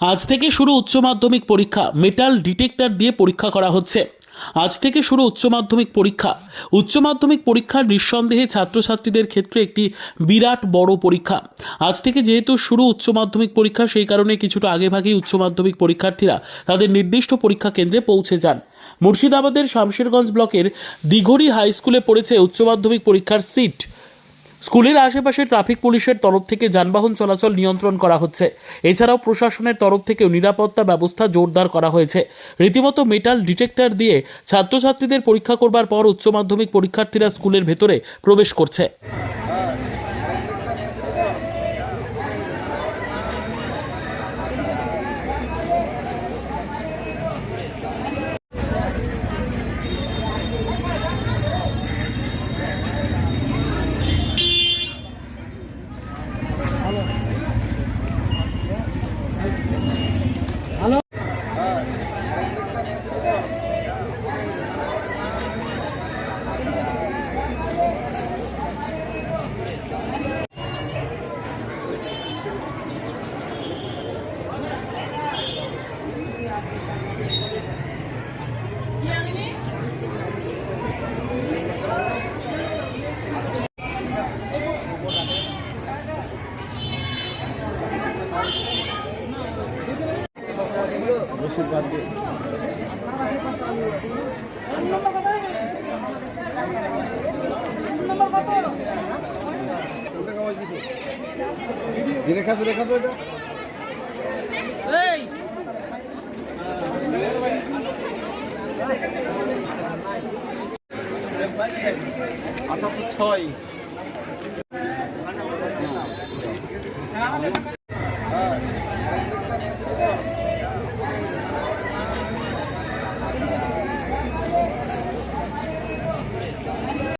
আজ থেকে শুরু উচ্চ মাধ্যমিক পরীক্ষা মেটাল ডিটেক্টর দিয়ে পরীক্ষা করা হচ্ছে। আজ থেকে শুরু উচ্চ মাধ্যমিক পরীক্ষা। উচ্চ মাধ্যমিক পরীক্ষা নিঃসন্দেহে ছাত্রছাত্রীদের ক্ষেত্রে একটি বিরাট বড় পরীক্ষা। আজ থেকে যেহেতু শুরু উচ্চ মাধ্যমিক পরীক্ষা, সেই কারণে কিছুটা আগেভাগেই উচ্চ মাধ্যমিক পরীক্ষার্থীরা তাদের নির্দিষ্ট পরীক্ষা কেন্দ্রে পৌঁছে যান। মুর্শিদাবাদের শামশেরগঞ্জ ব্লকের দিঘড়ি হাই স্কুলে পড়েছে উচ্চ মাধ্যমিক পরীক্ষার সিট। স্কুলের আশেপাশে ট্রাফিক পুলিশের তরফ থেকে যানবাহন চলাচল নিয়ন্ত্রণ করা হচ্ছে। এছাড়াও প্রশাসনের তরফ থেকেও নিরাপত্তা ব্যবস্থা জোরদার করা হয়েছে। রীতিমতো মেটাল ডিটেক্টর দিয়ে ছাত্রছাত্রীদের পরীক্ষা করবার পর উচ্চ মাধ্যমিক পরীক্ষার্থীরা স্কুলের ভেতরে প্রবেশ করছে। রসিদ বাদ দিয়ে রেখাছো রেখাছো এটা আঠাশো ছয়।